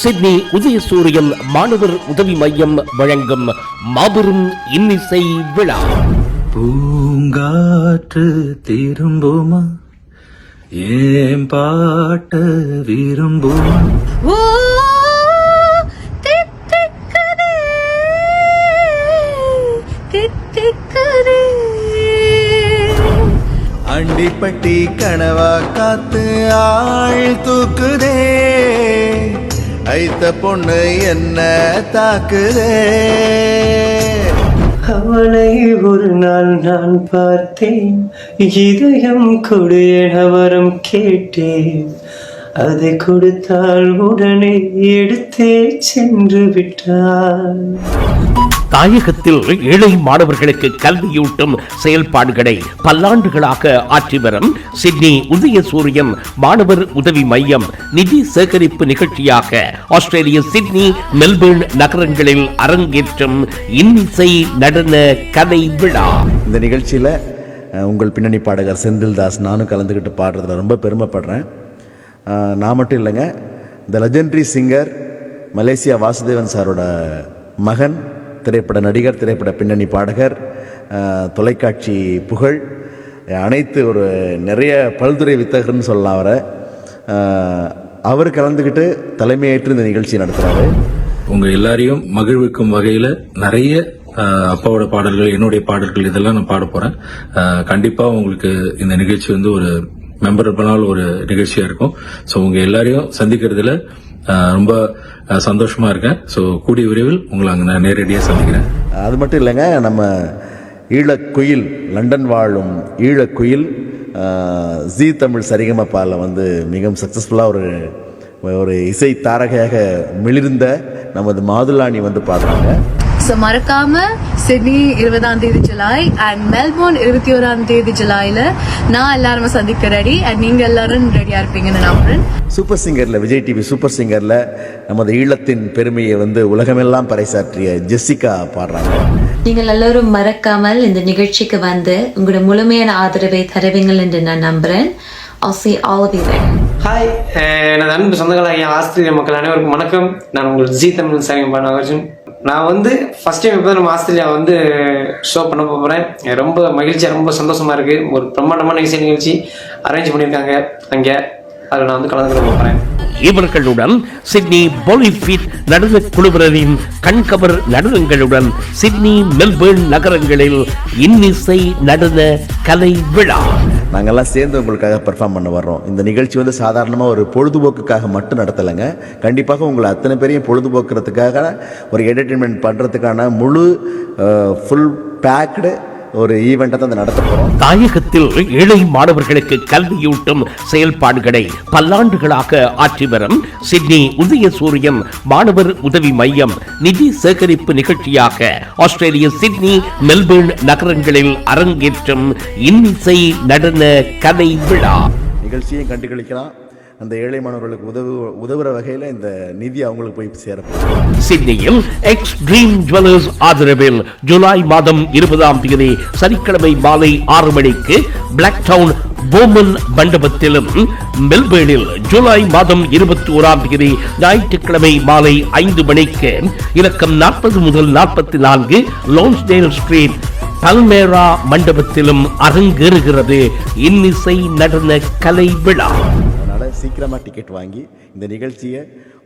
Sydney உதயசூரியன் மாணவர் உதவி மையம் வழங்கும் மாபெரும் இன்னிசை விழா. பூங்காற்று திரும்புமா? ஏன் பாட்ட விரும்புமா? அண்டிப்பட்டி கனவா காத்து ஆள் தூக்குதே. ஐத்த பொண்ணு என்ன தாக்குதே? அவளை ஒரு நாள் நான் பார்த்தேன். இதயம் கொடு என வரம் கேட்டேன். அதை கொடுத்தால் உடனே எடுத்தே சென்று விட்டாள். தாயகத்தில் ஏழை மாணவர்களுக்கு கல்வியூட்டும் செயல்பாடுகளை பல்லாண்டுகளாக ஆற்றி வரும் சிட்னி உதயசூரியன் மாணவர் உதவி மையம் நிதி சேகரிப்பு நிகழ்ச்சியாக ஆஸ்திரேலிய சிட்னி மெல்பர்ன் நகரங்களில் அரங்கேற்றும் இன்னிசை நடன கலை விழா. இந்த நிகழ்ச்சியில் உங்கள் பின்னணி பாடகர் செந்தில் தாஸ் நானும் கலந்துக்கிட்டு பாடுறதுல ரொம்ப பெருமைப்படுறேன். நான் மட்டும் இல்லைங்க the legendary singer Malaysia Vasudevan சாரோட மகன் திரைப்பட நடிகர் திரைப்பட பின்னணி பாடகர் தொலைக்காட்சி புகழ் அனைத்து ஒரு நிறைய பல்துறை வித்தகர்னு சொல்லலாம் அவரை. அவர் கலந்துக்கிட்டு தலைமையேற்று இந்த நிகழ்ச்சி நடத்துகிறாரு உங்கள் எல்லாரையும் மகிழ்விக்கும் வகையில் நிறைய அப்பாவோட பாடல்கள் என்னுடைய பாடல்கள் இதெல்லாம் நான் பாட போகிறேன் கண்டிப்பாக உங்களுக்கு இந்த நிகழ்ச்சி வந்து ஒரு மெம்பரபிளான ஒரு நிகழ்ச்சியாக இருக்கும். ஸோ உங்கள் எல்லாரையும் சந்திக்கிறதுல ரொம்ப சந்தோஷமாக இருக்கேன். ஸோ கூடிய விரைவில் உங்களை அங்கே நான் நேரடியாக சந்திக்கிறேன். அது மட்டும் இல்லைங்க நம்ம ஈழக்குயில் லண்டன் வாழும் ஈழக்குயில் ஜி ஜீ தமிழ் சரிகமப்பாவில் வந்து மிகவும் சக்ஸஸ்ஃபுல்லாக ஒரு ஒரு இசை தாரகையாக மிளிர்ந்த நமது மாதுளாணி வந்து பாடுறாங்க ஸோ மறக்காம சிட்னி இருபதாம் தேதி ஜூலை அண்ட் மெல்போர்ன் இருபத்தி ஓராம் தேதி ஜூலைல நான் எல்லாருமே சந்திக்க ரெடி அண்ட் நீங்க எல்லாரும் ரெடியா இருப்பீங்கன்னு நம்புறேன் சூப்பர் சிங்கரில் விஜய் டிவி சூப்பர் சிங்கரில் நமது ஈழத்தின் பெருமையை வந்து உலகமெல்லாம் பறைசாற்றிய ஜெசிகா பாடுறாங்க. நீங்கள் எல்லோரும் மறக்காமல் இந்த நிகழ்ச்சிக்கு வந்து உங்களோட முழுமையான ஆதரவை தருவீங்கள் என்று நான் நம்புறேன். I'll see all of you there. Hi எனது அன்பு சொந்தங்களாகிய ஆஸ்திரேலிய மக்கள் அனைவருக்கும் வணக்கம். நான் உங்கள் ஜி தமிழ் சரிங்க நாகார்ஜுன். நான் வந்து ஃபர்ஸ்ட் டைம் இப்போ நம்ம ஆஸ்திரேலியா வந்து ஷோ பண்ண போகிறேன் ரொம்ப மகிழ்ச்சியாக ரொம்ப சந்தோஷமா இருக்கு. ஒரு பிரம்மாண்டமான இசை நிகழ்ச்சி அரேஞ்ச் பண்ணியிருக்காங்க. அங்கே அதில் நான் வந்து கலந்துக்கிற போகிறேன் இவர்களுடன் சிட்னி பொலிஃபிட் நடன குழுவினரின் கண்கவர் நடனங்களுடன் சிட்னி மெல்பர்ன் நகரங்களில் இன்னிசை நடன கலை விழா. நாங்கள்லாம் சேர்ந்து உங்களுக்காக பெர்ஃபார்ம் பண்ண வர்றோம். இந்த நிகழ்ச்சி வந்து சாதாரணமாக ஒரு பொழுதுபோக்குக்காக மட்டும் நடத்தலைங்க. கண்டிப்பாக உங்களை அத்தனை பேரையும் பொழுதுபோக்குறதுக்காக ஒரு என்டர்டெயின்மெண்ட் பண்ணுறதுக்கான முழு ஃபுல் பேக்டு ஒரு ஈவெண்ட்டை தான் நடத்த போகிறோம் தாயகத்தில் ஏழை மாணவர்களுக்கு கல்வியூட்டும் செயல்பாடுகளை பல்லாண்டுகளாக ஆற்றி வரும் சிட்னி உதயசூரியன் மாணவர் உதவி மையம் நிதி சேகரிப்பு நிகழ்ச்சியாக ஆஸ்திரேலிய சிட்னி மெல்பர்ன் நகரங்களில் அரங்கேற்றும் இன்னிசை நடன கலை விழா. நிகழ்ச்சியையும் கண்டுகளிக்கலாம். அந்த ஏழை மாணவர்களுக்கு உதவு உதவுற வகையில் இந்த நிதி அவங்களுக்கு போய் சேரப்போகுது. சிட்னியில் எக்ஸ் ட்ரீம் ஜுவல்லர்ஸ் ஆதரவில் ஜூலை மாதம் இருபதாம் தேதி சனிக்கிழமை மாலை ஆறு மணிக்கு பிளாக் டவுன் போமன் மண்டபத்திலும் மெல்பேர்னில் ஜூலை மாதம் இருபத்தி ஓராம் தேதி ஞாயிற்றுக்கிழமை மாலை ஐந்து மணிக்கு இலக்கம் நாற்பது முதல் நாற்பத்தி நான்கு லோன்ஸ்டேல் ஸ்ட்ரீட் பல்மேரா மண்டபத்திலும் அரங்கேறுகிறது. இன்னிசை நடன கலை விழா. சீக்கிரமாக டிக்கெட் வாங்கி இந்த நிகழ்ச்சியை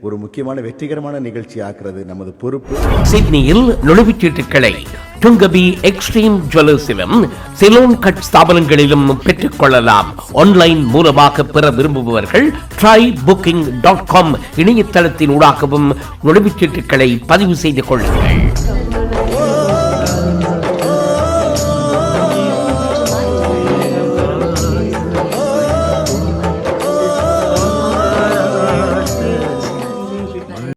ஒரு முக்கியமான வெற்றிகரமான நிகழ்ச்சி ஆக்குறது நமது பொறுப்பு. சிட்னியில் நுழைவுச்சீட்டுகளை டுங்கபி எக்ஸ்ட்ரீம் ஜுவல்லர்ஸிலும் சிலோன் கட் ஸ்தாபனங்களிலும் பெற்றுக்கொள்ளலாம். ஆன்லைன் மூலமாக பெற விரும்புபவர்கள் ட்ரை புக்கிங் டாட் காம் இணையதளத்தின் ஊடாகவும் நுழைவுச்சீட்டுகளை பதிவு செய்து கொள்ளுங்கள்.